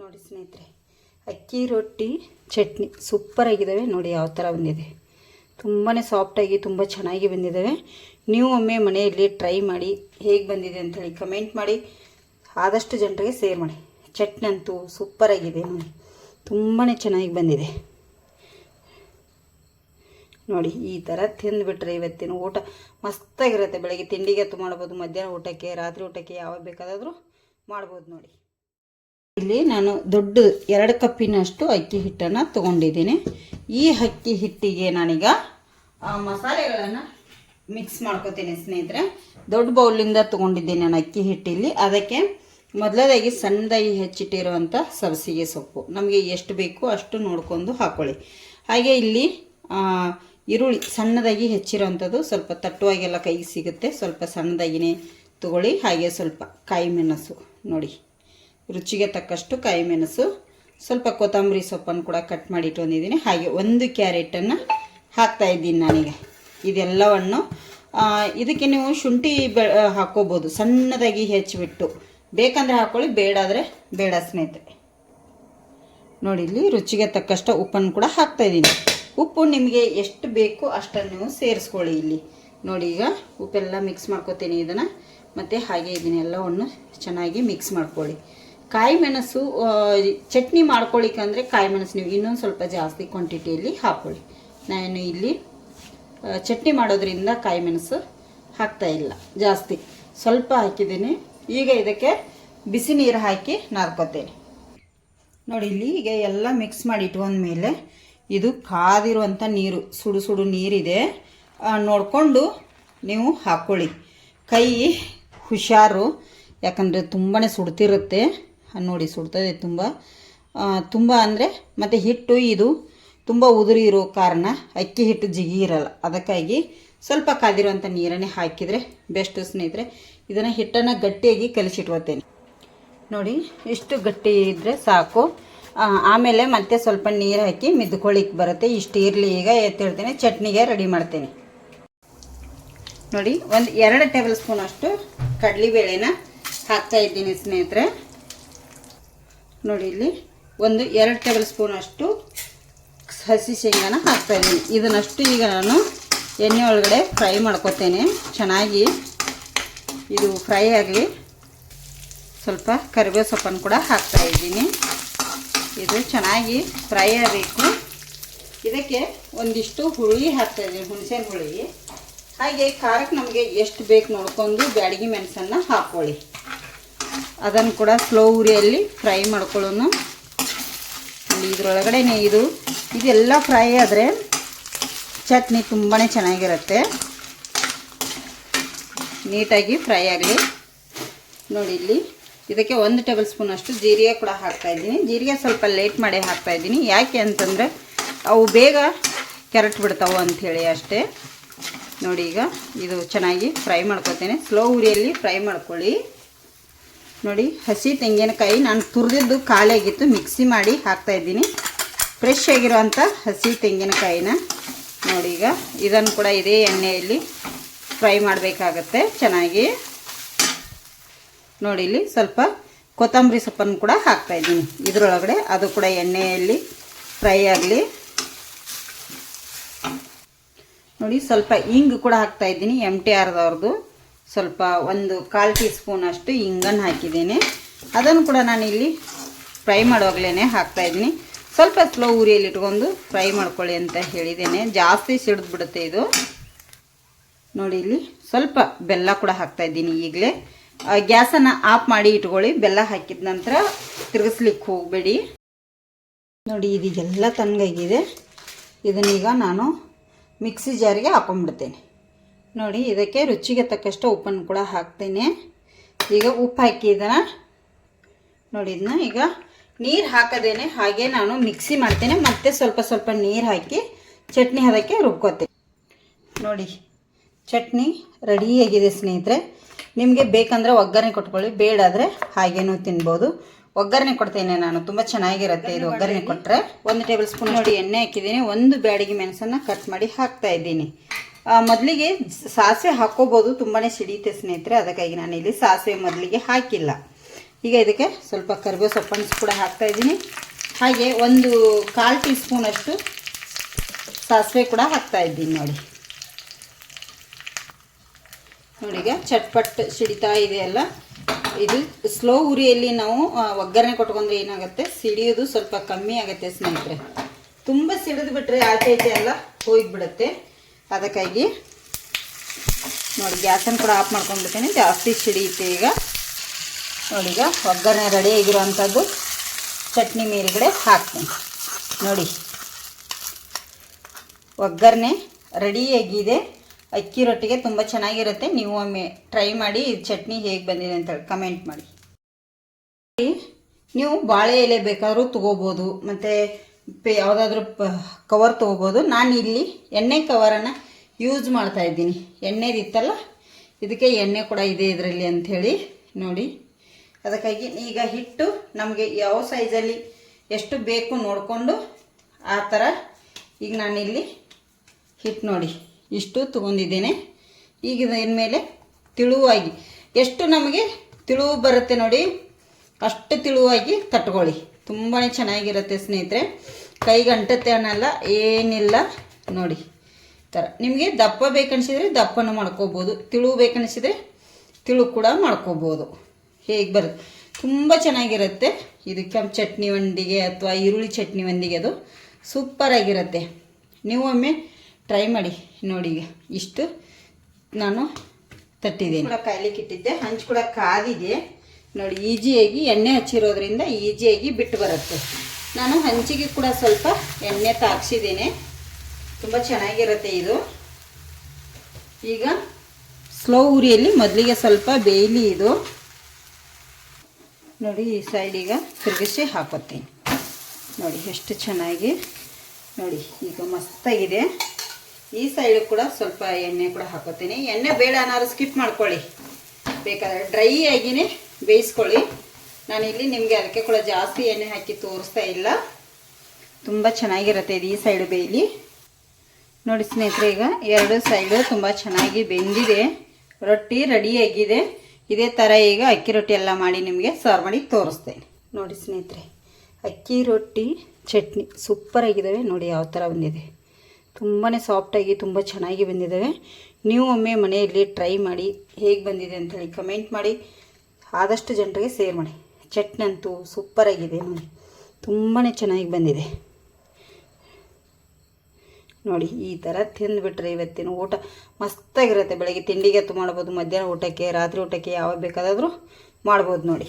ನೋಡಿ ಸ್ನೇಹಿತರೆ, ಅಕ್ಕಿ ರೊಟ್ಟಿ, ಚಟ್ನಿ ಸೂಪರಾಗಿದ್ದಾವೆ ನೋಡಿ ಯಾವ ಥರ ಬಂದಿದೆ. ತುಂಬಾ ಸಾಫ್ಟಾಗಿ ತುಂಬ ಚೆನ್ನಾಗಿ ಬಂದಿದ್ದಾವೆ ನೀವು ಒಮ್ಮೆ ಮನೆಯಲ್ಲಿ ಟ್ರೈ ಮಾಡಿ ಹೇಗೆ ಬಂದಿದೆ ಅಂಥೇಳಿ ಕಮೆಂಟ್ ಮಾಡಿ. ಆದಷ್ಟು ಜನರಿಗೆ ಸೇರ್ ಮಾಡಿ. ಚಟ್ನಿ ಅಂತೂ ಸೂಪರಾಗಿದೆ ನೋಡಿ. ತುಂಬಾ ಚೆನ್ನಾಗಿ ಬಂದಿದೆ. ನೋಡಿ, ಈ ಥರ ತಿಂದುಬಿಟ್ರೆ ಇವತ್ತಿನ ಊಟ ಮಸ್ತಾಗಿರುತ್ತೆ. ಬೆಳಗ್ಗೆ ತಿಂಡಿಗೆ ಅಥವಾ ಮಾಡ್ಬೋದು, ಮಧ್ಯಾಹ್ನ ಊಟಕ್ಕೆ, ರಾತ್ರಿ ಊಟಕ್ಕೆ ಯಾವಾಗ ಬೇಕಾದಾದರೂ ಮಾಡ್ಬೋದು ನೋಡಿ. ಇಲ್ಲಿ ನಾನು ದೊಡ್ಡ ಎರಡು ಕಪ್ಪಿನಷ್ಟು ಅಕ್ಕಿ ಹಿಟ್ಟನ್ನು ತೊಗೊಂಡಿದ್ದೀನಿ. ಈ ಅಕ್ಕಿ ಹಿಟ್ಟಿಗೆ ನಾನೀಗ ಮಸಾಲೆಗಳನ್ನು ಮಿಕ್ಸ್ ಮಾಡ್ಕೋತೀನಿ ಸ್ನೇಹಿತರೆ. ದೊಡ್ಡ ಬೌಲಿಂದ ತೊಗೊಂಡಿದ್ದೀನಿ ನಾನು ಅಕ್ಕಿ ಹಿಟ್ಟಿಲ್ಲಿ. ಅದಕ್ಕೆ ಮೊದಲದಾಗಿ ಸಣ್ಣದಾಗಿ ಹೆಚ್ಚಿಟ್ಟಿರುವಂಥ ಸಬ್ಸಿಗೆ ಸೊಪ್ಪು. ನಮಗೆ ಎಷ್ಟು ಬೇಕು ಅಷ್ಟು ನೋಡ್ಕೊಂಡು ಹಾಕ್ಕೊಳ್ಳಿ ಹಾಗೆ ಇಲ್ಲಿ ಈರುಳ್ಳಿ ಸಣ್ಣದಾಗಿ ಹೆಚ್ಚಿರೋವಂಥದ್ದು ಸ್ವಲ್ಪ ತಟ್ಟುವಾಗೆಲ್ಲ ಕೈಗೆ ಸಿಗುತ್ತೆ. ಸ್ವಲ್ಪ ಸಣ್ಣದಾಗಿನೇ ತಗೊಳ್ಳಿ. ಹಾಗೆ ಸ್ವಲ್ಪ ಕಾಯಿ ಮೆಣಸು ನೋಡಿ. ರುಚಿಗೆ ತಕ್ಕಷ್ಟು ಕಾಯಿ ಮೆಣಸು ಸ್ವಲ್ಪ ಕೊತ್ತಂಬರಿ ಸೊಪ್ಪನ್ನು ಕೂಡ ಕಟ್ ಮಾಡಿ ಇಟ್ಕೊಂಡಿದ್ದೀನಿ. ಹಾಗೆ ಒಂದು ಕ್ಯಾರೆಟನ್ನು ಹಾಕ್ತಾ ಇದ್ದೀನಿ ನಾನೀಗ. ಇದೆಲ್ಲವನ್ನು ಇದಕ್ಕೆ ನೀವು ಶುಂಠಿ ಬೆ ಹಾಕ್ಕೋಬೋದು. ಸಣ್ಣದಾಗಿ ಹೆಚ್ಚಿಬಿಟ್ಟು ಬೇಕಂದರೆ ಹಾಕ್ಕೊಳ್ಳಿ ಬೇಡಾದರೆ ಬೇಡ ಸ್ನೇಹಿತರೆ. ನೋಡಿ, ಇಲ್ಲಿ ರುಚಿಗೆ ತಕ್ಕಷ್ಟು ಉಪ್ಪನ್ನು ಕೂಡ ಹಾಕ್ತಾ ಇದ್ದೀನಿ. ಉಪ್ಪು ನಿಮಗೆ ಎಷ್ಟು ಬೇಕು ಅಷ್ಟನ್ನು ನೀವು ಸೇರಿಸ್ಕೊಳ್ಳಿ ಇಲ್ಲಿ. ನೋಡಿ, ಈಗ ಉಪ್ಪೆಲ್ಲ ಮಿಕ್ಸ್ ಮಾಡ್ಕೊತೀನಿ ಇದನ್ನು. ಮತ್ತು ಹಾಗೆ ಇದನ್ನೆಲ್ಲವನ್ನು ಚೆನ್ನಾಗಿ ಮಿಕ್ಸ್ ಮಾಡ್ಕೊಳ್ಳಿ. ಕಾಯಿ ಮೆಣಸು ಚಟ್ನಿ ಚಟ್ನಿ ಮಾಡ್ಕೊಳ್ಳಿಕ್ಕಂದರೆ ಕಾಯಿ ಮೆಣಸು ನೀವು ಇನ್ನೊಂದು ಸ್ವಲ್ಪ ಜಾಸ್ತಿ ಕ್ವಾಂಟಿಟಿಯಲ್ಲಿ ಹಾಕ್ಕೊಳ್ಳಿ ನಾನು ಇಲ್ಲಿ ಚಟ್ನಿ ಮಾಡೋದ್ರಿಂದ ಕಾಯಿ ಮೆಣಸು ಹಾಕ್ತಾ ಇಲ್ಲ, ಜಾಸ್ತಿ. ಸ್ವಲ್ಪ ಹಾಕಿದ್ದೀನಿ. ಈಗ ಇದಕ್ಕೆ ಬಿಸಿ ನೀರು ಹಾಕಿ ನಾದ್ಕೋತೇನೆ. ನೋಡಿ, ಇಲ್ಲಿ ಈಗ ಎಲ್ಲ ಮಿಕ್ಸ್ ಮಾಡಿ ಇಟ್ಕೊಂಡ್ಮೇಲೆ ಇದು ಕಾದಿರುವಂಥ ನೀರು, ಸುಡು ಸುಡು ನೀರಿದೆ. ನೋಡಿಕೊಂಡು ನೀವು ಹಾಕ್ಕೊಳ್ಳಿ ಕೈ ಹುಷಾರು, ಯಾಕಂದರೆ ತುಂಬಾ ಸುಡ್ತಿರುತ್ತೆ. ನೋಡಿ ಸುಡ್ತದೆ ತುಂಬ. ತುಂಬ ಅಂದರೆ ಮತ್ತು ಹಿಟ್ಟು ಇದು ತುಂಬ ಉದುರಿ ಇರೋ ಕಾರಣ ಅಕ್ಕಿ ಹಿಟ್ಟು ಜಿಗಿ ಇರಲ್ಲ. ಅದಕ್ಕಾಗಿ ಸ್ವಲ್ಪ ಕಾದಿರುವಂಥ ನೀರನ್ನೇ ಹಾಕಿದರೆ, ಬೆಸ್ಟ್ ಸ್ನೇಹಿತರೆ, ಇದನ್ನು ಹಿಟ್ಟನ್ನು ಗಟ್ಟಿಯಾಗಿ ಕಲಿಸಿಟ್ಕೋತೇನೆ. ನೋಡಿ ಇಷ್ಟು ಗಟ್ಟಿ ಇದ್ದರೆ ಸಾಕು. ಆಮೇಲೆ ಮತ್ತೆ ಸ್ವಲ್ಪ ನೀರು ಹಾಕಿ ಮಿದ್ಕೊಳ್ಳಿಕ್ಕೆ ಬರುತ್ತೆ. ಇಷ್ಟು ಇರಲಿ ಈಗ ಎತ್ತಿಡ್ತೇನೆ, ಚಟ್ನಿಗೆ ರೆಡಿ ಮಾಡ್ತೇನೆ. ನೋಡಿ, ಒಂದು ಎರಡು ಟೇಬಲ್ ಸ್ಪೂನ್ ಅಷ್ಟು ಕಡಲೆಬೇಳೆನ ಹಾಕ್ತಾ ಇದ್ದೀನಿ ಸ್ನೇಹಿತರೆ. ನೋಡಿ ಇಲ್ಲಿ ಒಂದು ಎರಡು ಟೇಬಲ್ ಸ್ಪೂನ್ ಅಷ್ಟು ಹಸಿ ಶೇಂಗಾನ ಹಾಕ್ತಾ ಇದ್ದೀನಿ. ಇದನ್ನಷ್ಟು ಈಗ ನಾನು ಎಣ್ಣೆ ಒಳಗಡೆ ಫ್ರೈ ಮಾಡ್ಕೊತೇನೆ. ಚೆನ್ನಾಗಿ ಇದು ಫ್ರೈ ಆಗಲಿ. ಸ್ವಲ್ಪ ಕರಿಬೇವು ಸೊಪ್ಪನ್ನು ಕೂಡ ಹಾಕ್ತಾ ಇದ್ದೀನಿ. ಇದು ಚೆನ್ನಾಗಿ ಫ್ರೈ ಆಗಬೇಕು. ಇದಕ್ಕೆ ಒಂದಿಷ್ಟು ಹುಳಿ ಹಾಕ್ತಾ ಇದ್ದೀನಿ ಹುಣಸೆಹಣ್ಣು ಹುಳಿ. ಹಾಗೆ ಖಾರಕ್ಕೆ ನಮಗೆ ಎಷ್ಟು ಬೇಕು ನೋಡ್ಕೊಂಡು ಬ್ಯಾಡಗಿ ಮೆಣಸನ್ನು ಹಾಕ್ಕೊಳ್ಳಿ ಅದನ್ನು ಕೂಡ ಸ್ಲೋ ಉರಿಯಲ್ಲಿ ಫ್ರೈ ಮಾಡ್ಕೊಳ್ಳೋನು ಅಲ್ಲಿ ಇದ್ರೊಳಗಡೆನೆ ಇದು. ಇದೆಲ್ಲ ಫ್ರೈ ಆದರೆ ಚಟ್ನಿ ತುಂಬಾ ಚೆನ್ನಾಗಿರುತ್ತೆ. ನೀಟಾಗಿ ಫ್ರೈ ಆಗಲಿ. ನೋಡಿ ಇಲ್ಲಿ. ಇದಕ್ಕೆ ಒಂದು ಟೇಬಲ್ ಸ್ಪೂನ್ ಅಷ್ಟು ಜೀರಿಗೆ ಕೂಡ ಹಾಕ್ತಾ ಇದ್ದೀನಿ. ಜೀರಿಗೆ ಸ್ವಲ್ಪ ಲೇಟ್ ಮಾಡಿ ಹಾಕ್ತಾ ಇದ್ದೀನಿ. ಯಾಕೆ ಅಂತಂದರೆ ಅವು ಬೇಗ ಕೆರಟ್ ಬಿಡ್ತಾವೆ ಅಂಥೇಳಿ ಅಷ್ಟೇ. ನೋಡಿ ಈಗ ಇದು ಚೆನ್ನಾಗಿ ಫ್ರೈ ಮಾಡ್ಕೊತೇನೆ ಸ್ಲೋ ಉರಿಯಲ್ಲಿ ಫ್ರೈ ಮಾಡ್ಕೊಳ್ಳಿ. ನೋಡಿ, ಹಸಿ ತೆಂಗಿನಕಾಯಿ ನಾನು ತುರಿದಿದ್ದು ಖಾಲಿಯಾಗಿತ್ತು ಮಿಕ್ಸಿ ಮಾಡಿ ಹಾಕ್ತಾಯಿದ್ದೀನಿ ಫ್ರೆಶ್ ಆಗಿರುವಂಥ ಹಸಿ ತೆಂಗಿನಕಾಯಿನ. ನೋಡಿ ಈಗ, ಇದನ್ನು ಕೂಡ ಇದೇ ಎಣ್ಣೆಯಲ್ಲಿ ಫ್ರೈ ಮಾಡಬೇಕಾಗತ್ತೆ, ಚೆನ್ನಾಗಿ. ನೋಡಿ, ಇಲ್ಲಿ ಸ್ವಲ್ಪ ಕೊತ್ತಂಬರಿ ಸೊಪ್ಪನ್ನು ಕೂಡ ಹಾಕ್ತಾಯಿದ್ದೀನಿ ಇದರೊಳಗಡೆ ಅದು ಕೂಡ ಎಣ್ಣೆಯಲ್ಲಿ ಫ್ರೈ ಆಗಲಿ. ನೋಡಿ, ಸ್ವಲ್ಪ ಇಂಗು ಕೂಡ ಹಾಕ್ತಾಯಿದ್ದೀನಿ ಎಂ ಟಿ ಆರ್ದವ್ರದ್ದು ಸ್ವಲ್ಪ ಒಂದು ಕಾಲು ಟೀ ಸ್ಪೂನ್ ಅಷ್ಟು ಇಂಗನ್ನು ಹಾಕಿದ್ದೇನೆ. ಅದನ್ನು ಕೂಡ ನಾನು ಇಲ್ಲಿ ಫ್ರೈ ಮಾಡುವಾಗಲೇ ಹಾಕ್ತಾ ಇದ್ದೀನಿ. ಸ್ವಲ್ಪ ಸ್ಲೋ ಉರಿಯಲ್ಲಿ ಇಟ್ಕೊಂಡು ಫ್ರೈ ಮಾಡ್ಕೊಳ್ಳಿ ಅಂತ ಹೇಳಿದ್ದೇನೆ. ಜಾಸ್ತಿ ಸಿಡಿದ್ಬಿಡುತ್ತೆ ಇದು. ನೋಡಿ ಇಲ್ಲಿ ಸ್ವಲ್ಪ ಬೆಲ್ಲ ಕೂಡ ಹಾಕ್ತಾ ಇದ್ದೀನಿ ಈಗಲೇ. ಗ್ಯಾಸನ್ನು ಆಫ್ ಮಾಡಿ ಇಟ್ಕೊಳ್ಳಿ. ಬೆಲ್ಲ ಹಾಕಿದ ನಂತರ ತಿರುಗಿಸ್ಲಿಕ್ಕೆ ಹೋಗಬೇಡಿ. ನೋಡಿ ಇದು ಎಲ್ಲ ತಣ್ಣಗಾಗಿದೆ. ಇದನ್ನೀಗ ನಾನು ಮಿಕ್ಸಿ ಜಾರಿಗೆ ಹಾಕೊಂಡ್ಬಿಡ್ತೇನೆ ನೋಡಿ ಇದಕ್ಕೆ ರುಚಿಗೆ ತಕ್ಕಷ್ಟು ಉಪ್ಪನ್ನು ಕೂಡ ಹಾಕ್ತೀನಿ. ಈಗ ಉಪ್ಪು ಹಾಕಿ ಇದನ್ನ ನೋಡಿ ಇದನ್ನ ಈಗ ನೀರು ಹಾಕದೇನೆ ಹಾಗೆ ನಾನು ಮಿಕ್ಸಿ ಮಾಡ್ತೇನೆ. ಮತ್ತೆ ಸ್ವಲ್ಪ ಸ್ವಲ್ಪ ನೀರು ಹಾಕಿ ಚಟ್ನಿ ಅದಕ್ಕೆ ರುಬ್ಕೋತೀನಿ. ನೋಡಿ ಚಟ್ನಿ ರೆಡಿಯಾಗಿದೆ ಸ್ನೇಹಿತರೆ. ನಿಮಗೆ ಬೇಕಂದರೆ ಒಗ್ಗರಣೆ ಕೊಟ್ಕೊಳ್ಳಿ. ಬೇಡಾದರೆ ಹಾಗೇನೂ ತಿನ್ಬೋದು. ಒಗ್ಗರಣೆ ಕೊಡ್ತೇನೆ ನಾನು. ತುಂಬ ಚೆನ್ನಾಗಿರುತ್ತೆ ಇದು ಒಗ್ಗರಣೆ ಕೊಟ್ಟರೆ ಒಂದು ಟೇಬಲ್ ಸ್ಪೂನ್ ನೋಡಿ. ಎಣ್ಣೆ ಹಾಕಿದ್ದೀನಿ. ಒಂದು ಬ್ಯಾಡಿಗೆ ಮೆಣಸನ್ನು ಕಟ್ ಮಾಡಿ ಹಾಕ್ತಾ ಇದ್ದೀನಿ. ಮೊದಲಿಗೆ ಸಾಸಿವೆ ಹಾಕ್ಕೋಬೋದು ತುಂಬಾ ಸಿಡಿಯುತ್ತೆ ಸ್ನೇಹಿತರೆ, ಅದಕ್ಕಾಗಿ ನಾನು ಇಲ್ಲಿ ಸಾಸಿವೆ ಮೊದಲಿಗೆ ಹಾಕಿಲ್ಲ. ಈಗ ಇದಕ್ಕೆ ಸ್ವಲ್ಪ ಕರಿಬೇವು ಸೊಪ್ಪನ್ನು ಕೂಡ ಹಾಕ್ತಾ ಇದ್ದೀನಿ. ಹಾಗೆ ಒಂದು ಕಾಲು ಟೀ ಸ್ಪೂನಷ್ಟು ಸಾಸಿವೆ ಕೂಡ ಹಾಕ್ತಾ ಇದ್ದೀನಿ ನೋಡಿ. ನೋಡಿ ಈಗ ಚಟ್ಪಟ್ ಸಿಡಿತಾ ಇದೆಯಲ್ಲ ಇದು ಸ್ಲೋ ಉರಿಯಲ್ಲಿ ನಾವು ಒಗ್ಗರಣೆ ಕೊಟ್ಕೊಂಡ್ರೆ ಏನಾಗುತ್ತೆ? ಸಿಡಿಯೋದು ಸ್ವಲ್ಪ ಕಮ್ಮಿ ಆಗುತ್ತೆ ಸ್ನೇಹಿತರೆ. ತುಂಬ ಸಿಡಿದು ಬಿಟ್ಟರೆ ಆಚೆ ಈಚೆ ಎಲ್ಲ ಹೋಗಿಬಿಡುತ್ತೆ. ಅದಕ್ಕಾಗಿ ನೋಡಿ ಗ್ಯಾಸನ್ನು ಕೂಡ ಆಫ್ ಮಾಡ್ಕೊಂಡ್ಬಿಡ್ತೀನಿ. ಜಾಸ್ತಿ ಸಿಡಿಯುತ್ತೆ ಈಗ. ನೋಡಿ ಈಗ ಒಗ್ಗರಣೆ ರೆಡಿ ಆಗಿರುವಂಥದ್ದು. ಚಟ್ನಿ ಮೇಲುಗಡೆ ಹಾಕ್ತೀನಿ. ನೋಡಿ. ಒಗ್ಗರಣೆ ರೆಡಿಯಾಗಿದೆ ಅಕ್ಕಿ ರೊಟ್ಟಿಗೆ ತುಂಬ ಚೆನ್ನಾಗಿರುತ್ತೆ. ನೀವು ಒಮ್ಮೆ ಟ್ರೈ ಮಾಡಿ ಇದು ಚಟ್ನಿ ಹೇಗೆ ಬಂದಿದೆ ಅಂತ ಕಮೆಂಟ್ ಮಾಡಿ. ನೀವು ಬಾಳೆ ಎಲೆ ಬೇಕಾದ್ರೂ ತೊಗೋಬೋದು. ಮತ್ತು ಯಾವುದಾದ್ರೂ ಪ ಕವರ್ ತೊಗೋಬೋದು. ನಾನು ಇಲ್ಲಿ ಎಣ್ಣೆ ಕವರನ್ನು ಯೂಸ್ ಮಾಡ್ತಾ ಇದ್ದೀನಿ. ಎಣ್ಣೆದಿತ್ತಲ್ಲ ಇದಕ್ಕೆ ಎಣ್ಣೆ ಕೂಡ ಇದೆ ಇದರಲ್ಲಿ ಅಂಥೇಳಿ ನೋಡಿ. ಅದಕ್ಕಾಗಿ ಈಗ ಹಿಟ್ಟು ನಮಗೆ ಯಾವ ಸೈಜಲ್ಲಿ ಎಷ್ಟು ಬೇಕು ನೋಡಿಕೊಂಡು ಆ ಥರ ಈಗ ನಾನಿಲ್ಲಿ ಹಿಟ್ಟು ನೋಡಿ, ಇಷ್ಟು ತೊಗೊಂಡಿದ್ದೇನೆ. ಈಗ ಇದ್ರ ಮೇಲೆ ತಿಳುವಾಗಿ, ಎಷ್ಟು ನಮಗೆ ತಿಳುವು ಬರುತ್ತೆ ನೋಡಿ, ಅಷ್ಟು ತಿಳುವಾಗಿ ತಟ್ಕೊಳ್ಳಿ. ತುಂಬಾ ಚೆನ್ನಾಗಿರುತ್ತೆ ಸ್ನೇಹಿತರೆ. ಕೈಗೆ ಅಂಟತ್ತೆ ಅನ್ನಲ್ಲ, ಏನಿಲ್ಲ. ನೋಡಿ ಥರ ನಿಮಗೆ ದಪ್ಪ ಬೇಕನ್ಸಿದ್ರೆ ದಪ್ಪನ ಮಾಡ್ಕೋಬೋದು. ತಿಳು ಬೇಕನ್ಸಿದ್ರೆ ತಿಳು ಕೂಡ ಮಾಡ್ಕೋಬೋದು. ಹೇಗೆ ಬರುತ್ತೆ ತುಂಬ ಚೆನ್ನಾಗಿರುತ್ತೆ. ಇದು ಕೆಂಪು ಚಟ್ನಿ ಒಂದಿಗೆ ಅಥವಾ ಈರುಳ್ಳಿ ಚಟ್ನಿ ಒಂದಿಗೆ ಅದು. ಸೂಪರಾಗಿರುತ್ತೆ ನೀವು ಒಮ್ಮೆ ಟ್ರೈ ಮಾಡಿ. ನೋಡಿ ಈಗ, ಇಷ್ಟು ನಾನು ತಟ್ಟಿದ್ದೀನಿ. ಕೂಡ ಕಾಯ್ಲಿಕ್ಕೆ ಇಟ್ಟಿದ್ದೆ. ಹಂಚು ಕೂಡ ಕಾದಿದೆ. ನೋಡಿ, ಈಜಿಯಾಗಿ ಎಣ್ಣೆ ಹಚ್ಚಿರೋದ್ರಿಂದ ಈಜಿಯಾಗಿ ಬಿಟ್ಟು ಬರುತ್ತೆ. ನಾನು ಹಂಚಿಗೆ ಕೂಡ ಸ್ವಲ್ಪ ಎಣ್ಣೆ ತಾಕ್ಸಿದ್ದೀನಿ ತುಂಬ ಚೆನ್ನಾಗಿರುತ್ತೆ ಇದು. ಈಗ ಸ್ಲೋ ಉರಿಯಲ್ಲಿ ಮೊದಲಿಗೆ ಸ್ವಲ್ಪ ಬೇಯಲಿ ಇದು. ನೋಡಿ, ಈ ಸೈಡ್ ಈಗ ತಿರುಗಿಸಿ ಹಾಕೋತೀನಿ. ನೋಡಿ, ಎಷ್ಟು ಚೆನ್ನಾಗಿ. ನೋಡಿ, ಈಗ ಮಸ್ತಾಗಿದೆ. ಈ ಸೈಡು ಕೂಡ ಸ್ವಲ್ಪ ಎಣ್ಣೆ ಕೂಡ ಹಾಕೋತೀನಿ. ಎಣ್ಣೆ ಬೇಡ ಅನ್ನೋರು ಸ್ಕಿಪ್ ಮಾಡ್ಕೊಳ್ಳಿ. ಬೇಕಾದರೆ ಡ್ರೈ ಆಗಿನೇ ಬೇಯಿಸ್ಕೊಳ್ಳಿ. ನಾನಿಲ್ಲಿ ನಿಮಗೆ ಅದಕ್ಕೆ ಕೂಡ ಜಾಸ್ತಿ ಎಣ್ಣೆ ಹಾಕಿ ತೋರಿಸ್ತಾ ಇಲ್ಲ. ತುಂಬ ಚೆನ್ನಾಗಿರುತ್ತೆ ಇದು ಈ ಸೈಡ್ ಬೇಯಲಿ. ನೋಡಿ ಸ್ನೇಹಿತರೆ, ಈಗ ಎರಡು ಸೈಡು ತುಂಬ ಚೆನ್ನಾಗಿ ಬೆಂದಿದೆ. ರೊಟ್ಟಿ ರೆಡಿಯಾಗಿದೆ ಇದೇ ಥರ ಈಗ ಅಕ್ಕಿ ರೊಟ್ಟಿ ಎಲ್ಲ ಮಾಡಿ ನಿಮಗೆ ಸರ್ವ್ ಮಾಡಿ ತೋರಿಸ್ತೇನೆ. ನೋಡಿ ಸ್ನೇಹಿತರೆ, ಅಕ್ಕಿ ರೊಟ್ಟಿ, ಚಟ್ನಿ ಸೂಪರಾಗಿದ್ದಾವೆ ನೋಡಿ ಯಾವ ಥರ ಬಂದಿದೆ. ತುಂಬಾ ಸಾಫ್ಟಾಗಿ ತುಂಬ ಚೆನ್ನಾಗಿ ಬಂದಿದ್ದಾವೆ ನೀವು ಒಮ್ಮೆ ಮನೆಯಲ್ಲಿ ಟ್ರೈ ಮಾಡಿ ಹೇಗೆ ಬಂದಿದೆ ಅಂತೇಳಿ ಕಮೆಂಟ್ ಮಾಡಿ. ಆದಷ್ಟು ಜನರಿಗೆ ಸೇರ್ ಮಾಡಿ. ಚಟ್ನಿ ಅಂತೂ ಸೂಪರಾಗಿದೆ ನೋಡಿ. ತುಂಬಾ ಚೆನ್ನಾಗಿ ಬಂದಿದೆ. ನೋಡಿ, ಈ ಥರ ತಿಂದುಬಿಟ್ರೆ ಇವತ್ತಿನ ಊಟ ಮಸ್ತಾಗಿರುತ್ತೆ. ಬೆಳಗ್ಗೆ ತಿಂಡಿಗೆ ತು ಮಾಡ್ಬೋದು, ಮಧ್ಯಾಹ್ನ ಊಟಕ್ಕೆ, ರಾತ್ರಿ ಊಟಕ್ಕೆ ಯಾವಾಗ ಬೇಕಾದಾದರೂ ಮಾಡ್ಬೋದು ನೋಡಿ.